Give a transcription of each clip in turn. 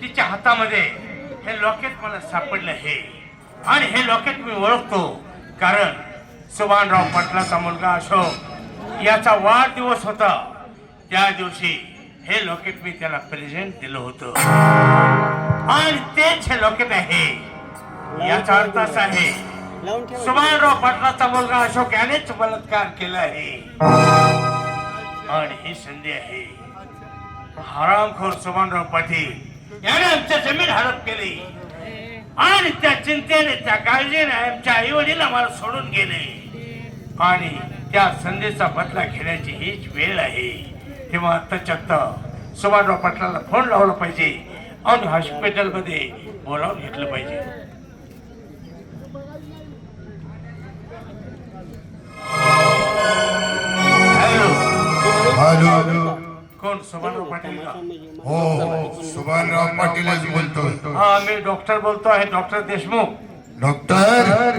तिच्या हातामध्ये हे लॉकेट मला सापडलं आहे. आणि हे लॉकेट मी ओळखतो कारण सुभानराव पाटलाचा मुलगा अशोक याचा वाढदिवस होता. त्या दिवशी हे लॉकेट मी त्याला प्रेझेंट दिलं होतं. आणि तेच हे लॉकेट आहे. याचा अर्थ असा आहे सुभानराव पाटलाचा मुलगा अशोक यानेच बलात्कार केला आहे. आणि ही संधी आहे. हरामखोर सुभानराव पाटील याने आमच्या जमीन हडप केली. आणि त्या चिंतेने त्या काळजीने आमच्या आई वडील आम्हाला सोडून गेले. आणि त्या संधीचा बदला घेण्याची हीच वेळ आहे. तेव्हा आत्ताच्या आत्ता सुभानराव पाटलाला फोन लावला पाहिजे आणि हॉस्पिटलमध्ये बोलावून घेतलं पाहिजे. हॅलो. हॅलो. कोण? सुभानराव पाटील का? हो हो सुभानराव पाटीलच बोलतोय. हा मी डॉक्टर बोलतो आहे डॉक्टर देशमुख. डॉक्टर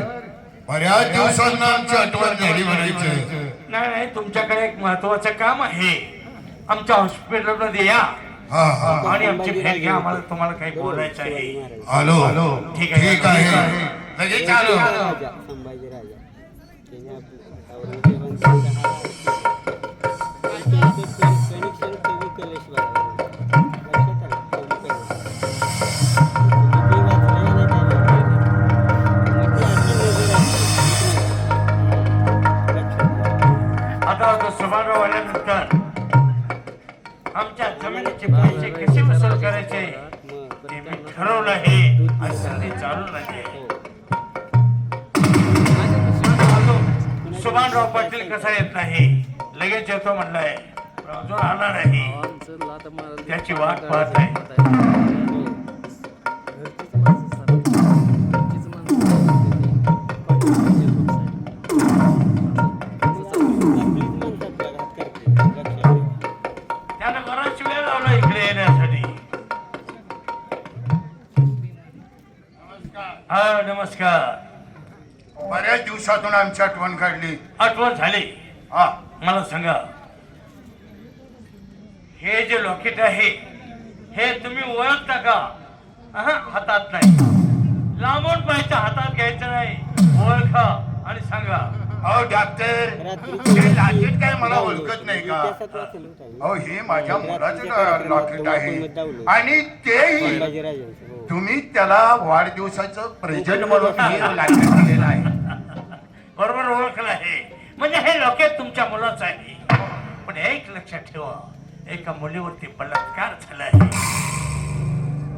बऱ्याच दिवसांना आमची आठवण झाली म्हणायचं. नाही नाही तुमच्याकडे एक महत्वाचं काम आहे. आमच्या हॉस्पिटलमध्ये या हा हा. आणि आमची भेट घ्या आम्हाला तुम्हाला काही बोलायचं आहे. Hello hello. ठीक आहे. ठीक आहे. लगेच आलो संभाजी राजा. येतो म्हणलाय. अजून आला नाही त्याची वाट पाहत आहे. हा नमस्कार. बऱ्याच दिवसातून आमची आठवण काढली. आठवण झाली. हा. मला सांगा. हे जे लॉकेट आहे हे तुम्ही ओळखता का? हातात नाही. लांबून पाहायचं हातात घ्यायचं नाही. ओळखा आणि सांगा. अहो डॉक्टर हे लॉकेट काय मला ओळखत नाही का. अहो हे माझ्या मुलाचं लॉकेट आहे. आणि तेही हो. तुम्ही त्याला वाढदिवसाचं प्रेझेंट म्हणून हे लॉकेट दिलेलं आहे. बरोबर ओळखलं आहे. म्हणजे हे लॉकेट तुमच्या मुलाचं आहे. पण एक लक्षात ठेवा. एका मुलीवरती बलात्कार झाला आहे.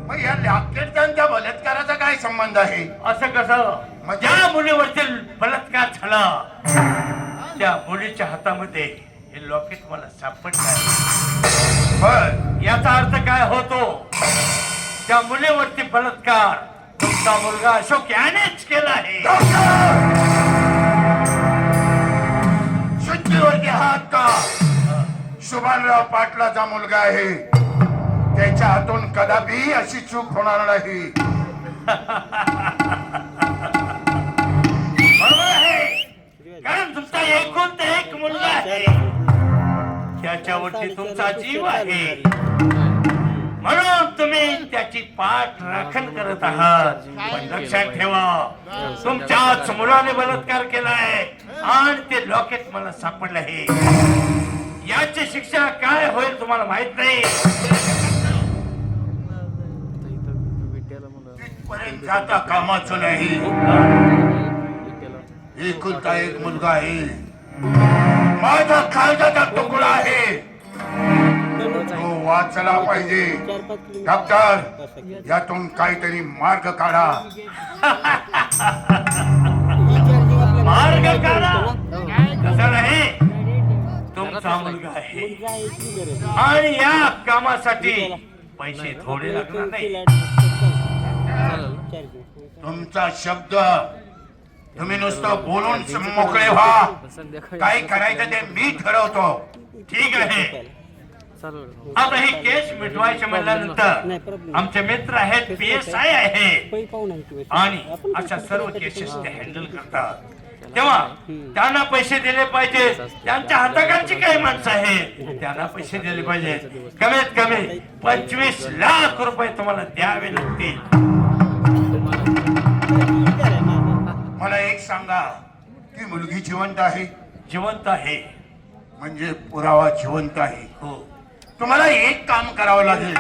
मग या लॉकेटचा आणि त्या बलात्काराचा काय संबंध आहे? असं कसं? म्हणजे? ज्या मुलीवरती बलात्कार झाला त्या मुलीच्या हातामध्ये हे लॉकेट मला सापडलं आहे. बर. याचा अर्थ काय होतो? त्या मुलीवरती बलात्कार तुमचा मुलगा अशोक यानेच केला आहे. शुद्धीवरती हात का? शुभानराव पाटलाचा मुलगा आहे. त्याच्या हातून कदापि अशी चूक होणार नाही. बरोबर आहे. कारण तुमचा एकूण ते एक मुलगा आहे. त्याच्यावरती तुमचा जीव आहे. म्हणून तुम्ही त्याची पाठ राखण करत आहात. पण लक्षात ठेवा तुमच्याच मुलाने बलात्कार केलाय. आणि ते लॉकेट मला सापडलं आहे. याची शिक्षा काय होईल तुम्हाला माहीत नाही. तिथपर्यंत जाता कामाचं नाही. एकुलता एक मुलगा आहे. माझा काळजाचा तुकडा आहे. तो वाचला पाहिजे. डॉक्टर यातून काहीतरी मार्ग काढा. आहे. आणि या कामासाठी पैसे थोडे लागणार नाही. तुमचा शब्द तुम्ही नुसतं बोलून मोकळे व्हा. काय करायचं ते मी ठरवतो. ठीक आहे. आता हे केस मिटवायचे म्हटल्यानंतर आमचे मित्र आहेत पी एस आय आहे. आणि अशा सर्व केसेस ते हँडल करतात. तेव्हा त्यांना पैसे दिले पाहिजे. त्यांच्या हाताखालची काही माणसं आहेत. त्यांना पैसे दिले पाहिजे. कमीत कमी पंचवीस लाख रुपये तुम्हाला द्यावे लागतील. मला एक सांगा. ती मुलगी जिवंत आहे? जिवंत आहे. म्हणजे पुरावा जिवंत आहे. हो. तुम्हाला एक काम करावं लागेल.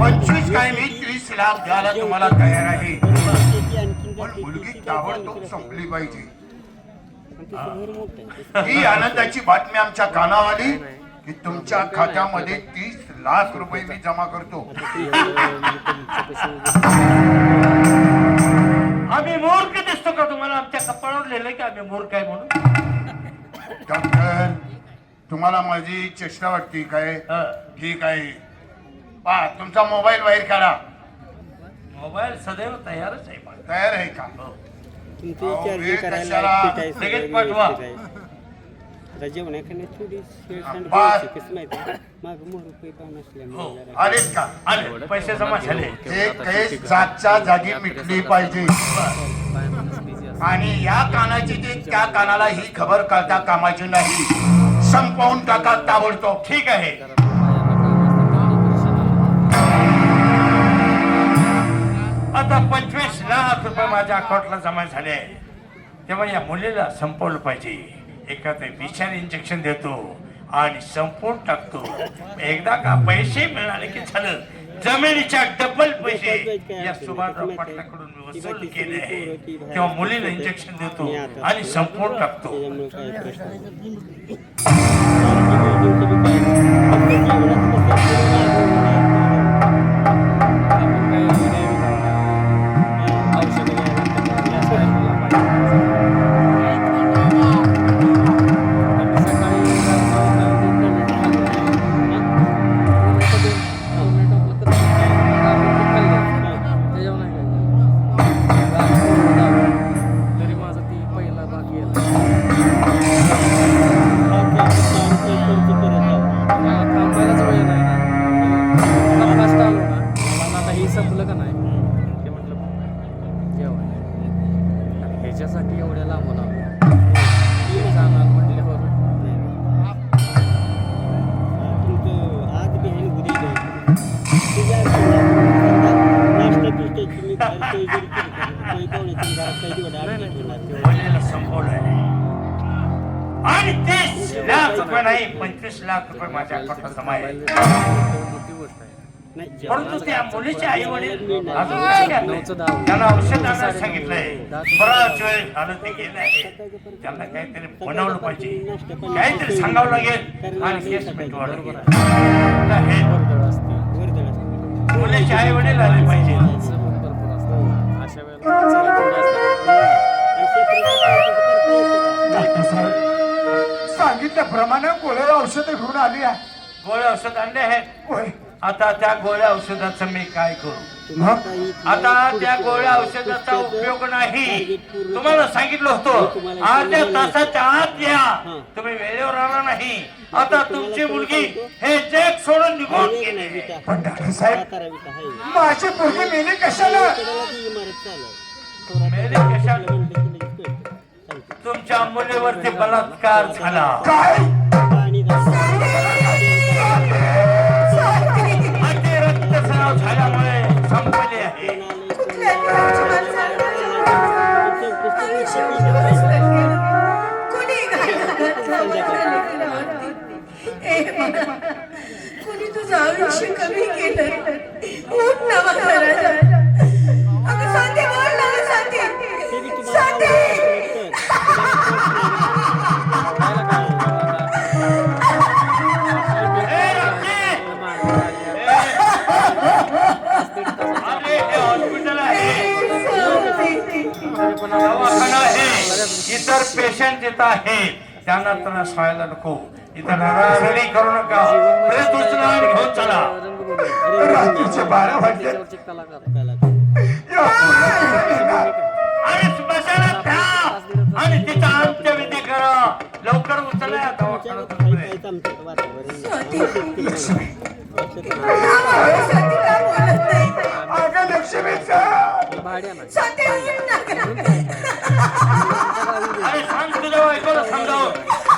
पंचवीस काय मी तीस लाख द्यायला तुम्हाला तयार आहे. पण मुलगी ताबडतोब संपली पाहिजे. ही. आनंदाची बातमी आमच्या कानावर आली की तुमच्या खात्यामध्ये तीस लाख रुपये मी जमा करतो. आम्ही मूर्ख दिसतो का तुम्हाला? आमच्या कपाळावर लिहिलंय की आम्ही मूर्ख आहे म्हणून. डॉक्टर तुम्हाला माझी चेष्टा वाटते काय? हं. ठीक आहे. पहा तुमचा मोबाईल बाहेर काढा. मोबाईल सदैव तयारच आहे. तयार आहे का? हो. तुमची अहो, चार्जिंग वेळ करायला कशाला? fit आहे, लगेच सगळं पाठवा. व्यवस्थित आहे. आता जेवणाखाणे थोडी शेळखंड बा- घ्यायची, कसं माहिती आहे? मागं मोर रुपये पाहून हो. असल्यामुळे का? आले. पैसे जमा झाले. हे केस जागच्या जागी मिटली पाहिजे. आणि या कानाची ते त्या कानाला ही खबर कळता कामाची नाही. संपवून टाका ताबडतोब. ठीक आहे. आता पंचवीस लाख रुपये माझ्या अकाउंटला जमा झाले. तेव्हा या मुलीला संपवलं पाहिजे. एखादं विषारी इंजेक्शन देतो आणि संपवून टाकतो. एकदा का पैसे मिळाले की झालं. जमिनीच्या डबल पैसे या सुभाषराव पाटलाकडून वसूल केले. आहे तेव्हा मुलीला इंजेक्शन देतो आणि संपवून टाकतो. त्याच्यामुळे मुलीचे आई वडील अजून औषध आणायला सांगितलंय. बराच वेळ झालं ते गेले आहे. त्यांना काहीतरी बनवलं पाहिजे. काहीतरी सांगावं लागेल आणि केस मिटवावं लागेल. हे मुलीचे आई वडील आले पाहिजे. चला थोडं असतं. सांगितल्याप्रमाणे गोळ्या औषधं घेऊन आली आहे. गोळ्या औषध आणले आहेत. होय. आता त्या गोळ्या औषधाचं मी काय करू? आता त्या गोळ्या औषधाचा उपयोग नाही. तुम्हाला सांगितलं होतं. अर्ध्या तासाच्या आत या. तुम्ही वेळेवर आला नाही. आता तुमची मुलगी हे जग सोडून निघून गेली. पण डॉक्टर साहेब माझी पोरगी मेली कशाला? मेले कशाला? तुमच्या मुलीवरती बलात्कार झाला. काय? कुणी तुझं आयुष्य कमी केलं उठ ना महाराजा अगं सांगते बोल ना सांगते दवाखाना आहे. इतर पेशंट येत आहे त्यांना त्रास व्हायला नको. इथं रडारडी करू नका. प्रेत आणि घेऊन चला. रात्रीचे बारा वाजले. आणि स्मशानात घ्या आणि तिचा अंत्यविधी करा. लवकर उचला. अगं लक्ष्मीचा अरे सांग तुझ्या बायकोला समजावं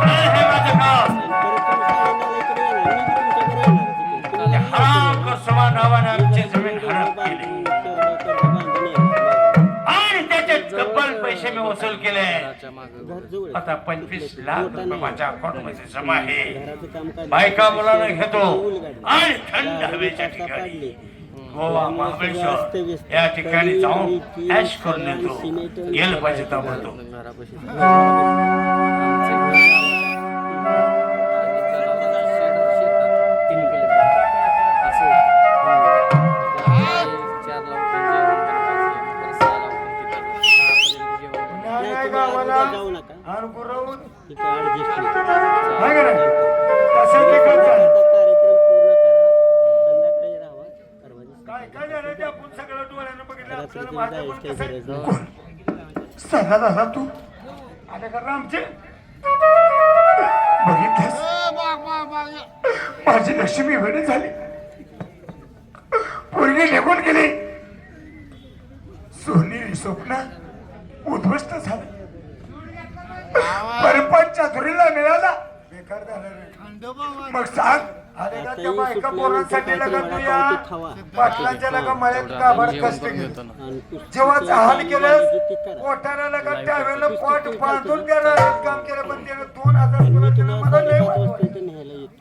आता पंचवीस लाख रुपये माझ्या अकाउंटमध्ये जमा आहे. बायका मुलांना घेतो. आणि थंड हवेच्या ठिकाणी. गोवा महाबळेश्वर या ठिकाणी जाऊन ऐश करून येतो गेलं पाहिजे ताबडतोब. सगळा झाला तू आले का रामचे माझी लक्ष्मी वेळ झाली पोरगी निघून गेली सोनेरी स्वप्न उद्ध्वस्त झालं परपंच चातुरीला मिळाला बेकार झालं. मग सांग. अरे का त्या बायका पोरांसाठी लगा तू या पाटलांच्या लगा मळ्यात काबाड कष्ट घेतो जेव्हा हाल केलं. पोटाला लगा त्यावेळेला पोट बांधून त्या रानात काम केलं पण त्यानं दोन हजार मला येतो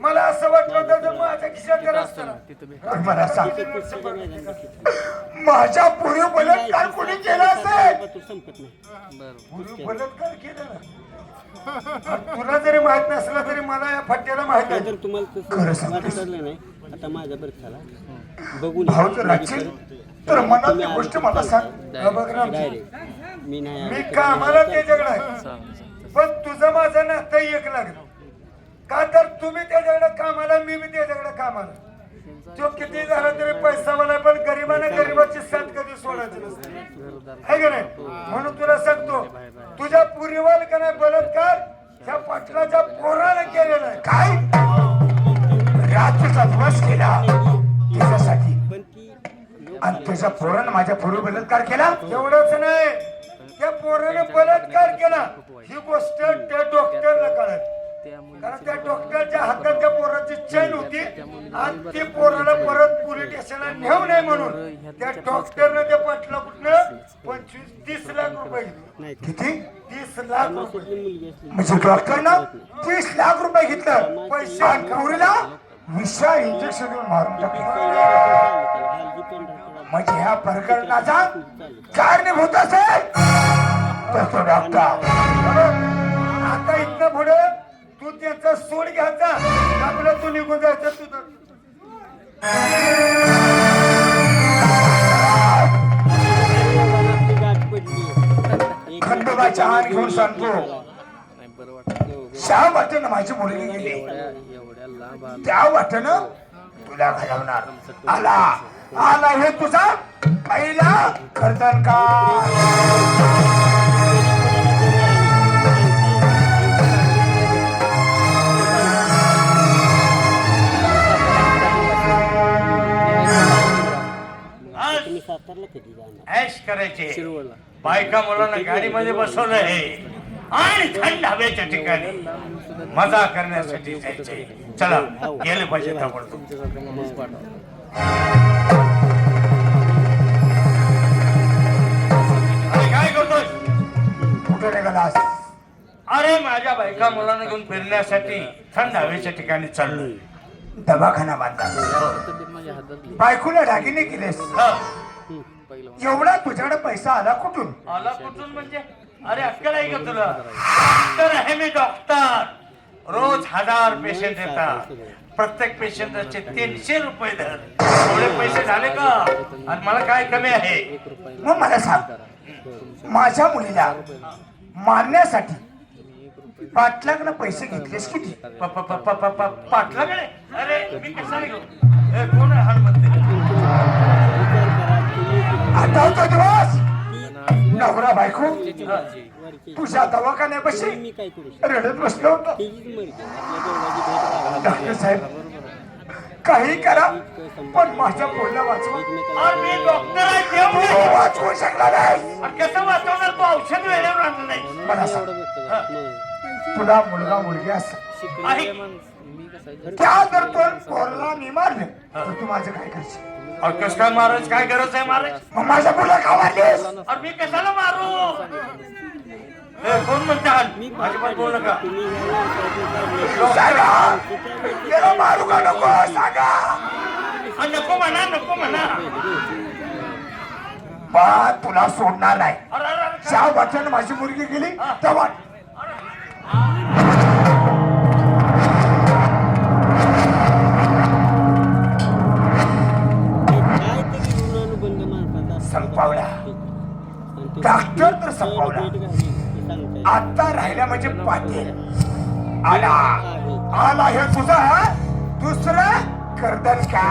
मला असं वाटलं होतं तर माझ्या खिशात जर मला सांग. माझ्या पूर्वी बलात्कार कोणी केला असेल? तू संपत नाही. बरं पूर्वी बलात्कार केला. तुला जरी माहीत नसलं तरी मला या फट्ट्याला माहीत आहे. तर तुम्हाला खरं तसं सांगतेस? वाटलं नाही. आता माझ्या बरं झाला. बघून भाऊ जर राहशील तर मनातली गोष्ट मला सांग. हा बघ रामजी, डायरेक्ट. मी नाही मी कामाला त्याच्याकडे आहे पण तुझं माझं नातं एक लागलं. का तर तुम्ही त्याच्याकडे कामाला मी बी त्याच्याकडे कामाला. तो किती झाला तरी पैसा मला पण गरीबाने गरीबाची साथ कधी सोडायची नसते. है का नाही? म्हणून तुला सांगतो तुझ्या पुरीवाल का नाही बलात्कार? ह्या पाटलाच्या पोराने केलेला आहे. काय? रात्रीचा दिवस केला. तिच्यासाठी. पण ती लोक आणि तुझ्या पोरानं माझ्या पूर्वी बलात्कार केला? एवढंच नाही. त्या पोराने बलात्कार केला. ही गोष्ट त्या डॉक्टरला कळत. त्या कारण त्या डॉक्टरच्या हातात त्या पोराची चैन होती आणि ती पोराला परत पोलीस स्टेशनला नेऊ नये म्हणून त्या डॉक्टरनं त्या पाटला कुठनं? पंचवीस तीस लाख रुपये. घेतले किती? तीस लाख रुपये. म्हणजे डॉक्टरनं तीस लाख रुपये घेतलं. पैसे पोरीला विषा इंजेक्शन देऊन मारून टाकलं. म्हणजे ह्या प्रकरणाचा कारणीभूत असेल? तर तो डॉक्टर. आता इथनं पुढे तू त्याचा सोड घ्यायचा. आपलं तू निघून जायचं तुझा खंडोबाच्या हात घेऊन सांगतो. त्या बरं वाटेनं माझी मुलगी गेली. त्या वाटेनं तुला घडवणार आला. आला हे तुझा पहिला कर्तन का? सातारला कधी जाणार? ऐश करायचे. शिरवळला बायका मुलांना गाडीमध्ये बसवलं आहे आणि थंड हवेच्या ठिकाणी मजा करण्यासाठी जायचे चला गेले पाहिजे ताबडतोब. तुमच्यासारखं माणूस पाठवा. अरे काय करतोय? कुठे निघालास अरे माझ्या बायका मुलांना घेऊन फिरण्यासाठी थंड हवेच्या ठिकाणी चाललोय. दवाखाना बांधला. माझ्या बायकोला दागिने केलेस. हा, पहिलं एवढा तुझ्याकडे पैसा आला कुठून? आला कुठून म्हणजे? अरे अक्कल आहे का तुला? डॉक्टर आहे मी डॉक्टर. रोज हजार पेशंट येतात. प्रत्येक पेशंटचे तीनशे रुपये दर. थोडे पैसे झाले का? आणि मला काय कमी आहे? मग मला सांग. माझ्या मुलीला मारण्यासाठी पाटलाकडे पैसे घेतलेस किती? प- प- प- प- प- प- पाटलाकडे अरे मी कशाला घेऊ? ए, कोण आहे? हनुमंत? तुम्ही किती- आता तो दिवस. ती नवरा बायको. तुझ्या दवाखान्यापाशी मी काय करू शकतो? रडत बसलो होतो. डॉक्टर साहेब काही करा पण माझ्या पोरला वाचवा. मी डॉक्टर आहे तू. वाचवू शकला नाही अरे कसं वाचवणार? तू औषध वेळेवर आणलं नाही मला सांग. तुला मुलगा मुलगी असं. आहे, त्या जर तो पोरला मी मारलं तर तू माझं काय करशील? कसं काय महाराज? काय गरज आहे महाराज? मग माझ्या मुला का मारलीस? अरे मी कशाला मारू? ए, कोण म्हणतात अजिबात बोलू नका. सांगा! त्याला मारू का नको? सांगा! नको म्हणा नको म्हणा. बा तुला सोडणार नाही. अरे अरे, अरे ज्या वाट्यानं माझी मुलगी गेली त्या संपवला. आता राहिल्या म्हणजे पाटील. आला. आला हे तुझा दुसरा करदल का?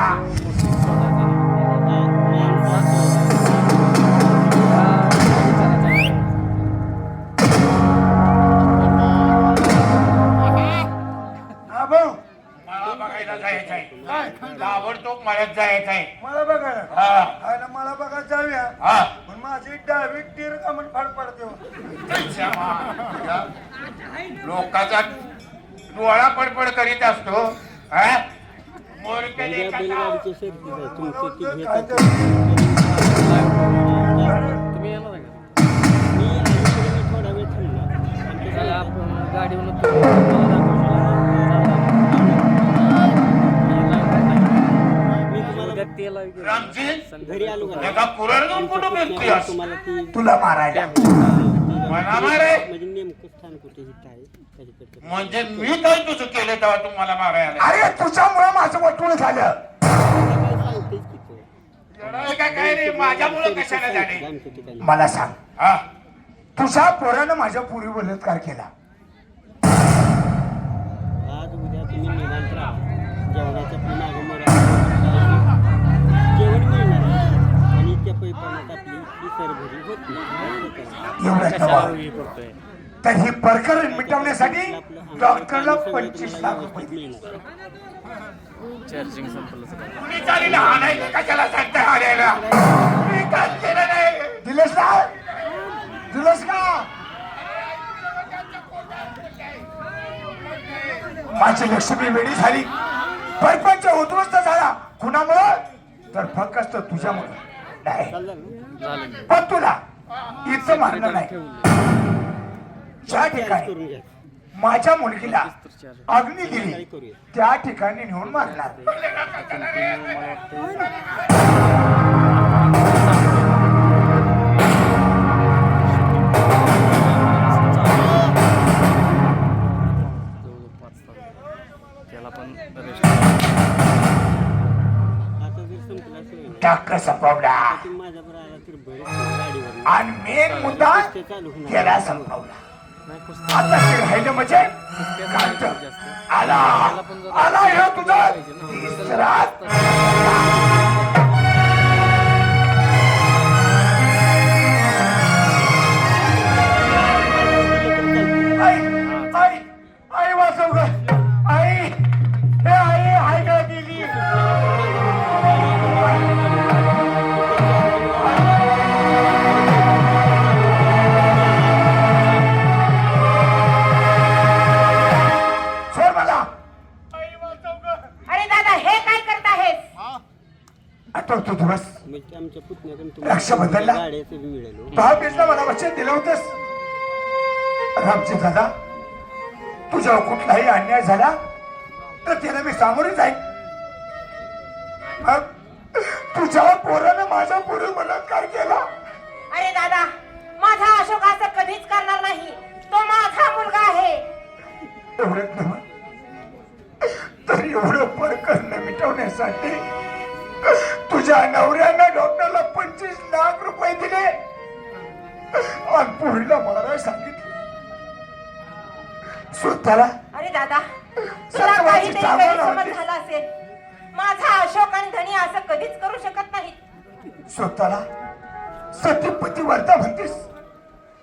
गाडीवरून तुम्ही मी तुम्हाला उद्या तेल आहे की- रामजी घरी आलो का? एका कुराडून कुठं भेटतोय? तुम्हाला ती तुला मारायला. म्हणा मारे. म्हणजे नेमकं स्थान कुठे हित आहे कशी करतो म्हणजे मी काय तुझं केलं तेव्हा तुम्हाला मारायला अरे तुझ्यामुळे माझं वाटून झालं. काय सांगतेच की तो. येडा आहे का काय रे? माझ्यामुळं कशाला झाले? आमच्या ठिकाणी मला सांग. हा. तुझ्या पोरानं माझ्या पुरी बलात्कार केला. आज उद्या तुम्ही निवांत राहा. जेवणाच्या आपली मागं मोरा जेवण मिळणार आहे. आणि त्या पैपाण्यात आपली ही सरभरी होत नाही. एवढं कशाला नवा हे करतोय? तर ही प्रकरण मिटवण्यासाठी डॉक्टरला पंचवीस लाख रुपये चार्जिंग. कुणी चालेल हाणायचं? कशाला सांगताय हाणायला? मी काय केलं नाही. दिलेस ना दिलंस का? माझी लक्ष्मी वेळी झाली. परपंच उद्ध्वस्त झाला. कुणामुळं? तर फक्त तुझ्यामुळं. नाही. पण तुला इथं मारणं नाही. ज्या ठिकाणी माझ्या मुलगीला अग्नी दिली त्या ठिकाणी नेऊन मारणार. टाक संपवला आणि मेन मुद्दा त्याला संपवला. आता ते राहिलं म्हणजे जास्त. आला. आला हे तुझा. तिसरा पुतण्याकडून बदलला? गाड्याचं बी मला वचन दिलं होतंस रामजी दादा तुझ्यावर कुठलाही अन्याय झाला स्वतःला सतीपती वर्ता म्हणतीस.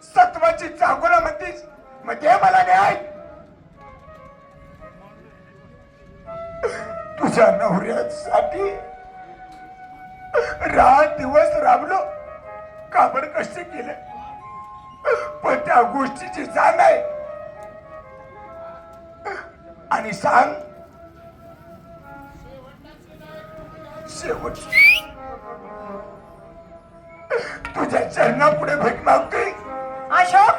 सत्वाची चांगुला म्हणतीस. मग मला न्याय. तुझ्या नवऱ्यासाठी रात दिवस राबलो. काबड कष्ट केले. पण त्या गोष्टीची जाण आहे. आणि सांग शेवट तुझ्या चरणापुढे भेट मागतोय? अशोक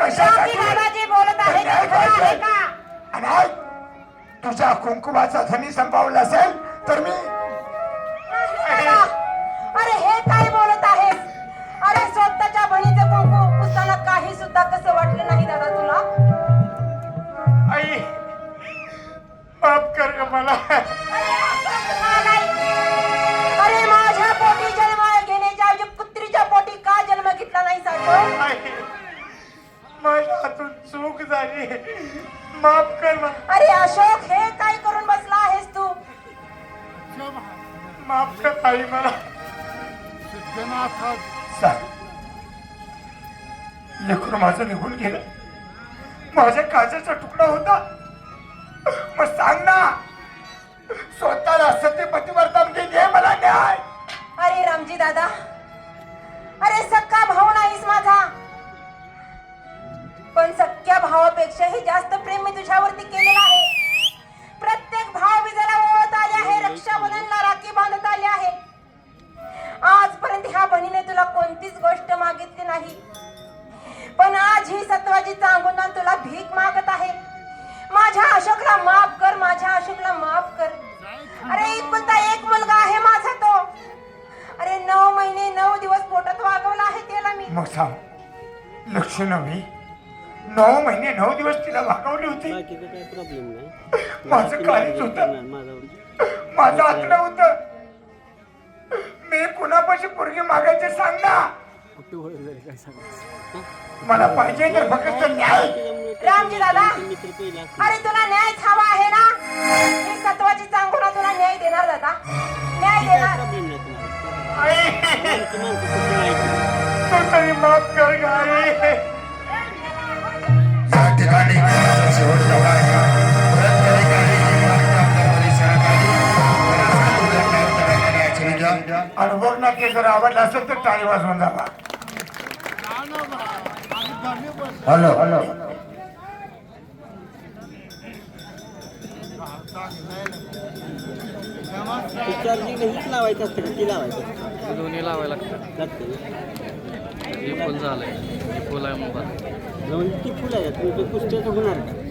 कशासाठी? जे बोलत आहे ऐक, तुझ्या कुंकुमाचा धनी संपावला असेल तर मी. अरे हे काय बोलत आहेस? अरे स्वतःच्या बहिणीचं कुंकू पुसताना काही सुद्धा कसं वाटलं नाही दादा तुला? आई माफ कर ग मला. तर फक्त न्याय रामजी दादा. अरे तुला न्यायच हवा आहे ना मी सत्वाची चांगुना तुला न्याय देणार दादा न्याय देणार प्रॉब्लेम नाही तुम्हाला आई आमची माणसं कुठे नाही तू तरी माफ कर ग आई या ठिकाणी माझा शेवट झाला आहे. परत कधी काही आपल्या परिसरात आली. आणि बघ ना जर आवडलं असेल तर टाळी वाजवून जावा हॅलो. हॅलो चार्जिंग हेच लावायचं असतं किती लावायचं असतं? दोन्ही लावायला लागतात लागतं ना. हे फुल झालंय. हे फुल आहे मोबाईल. फुलं आहेत तुमचं पुस्तक होणार का?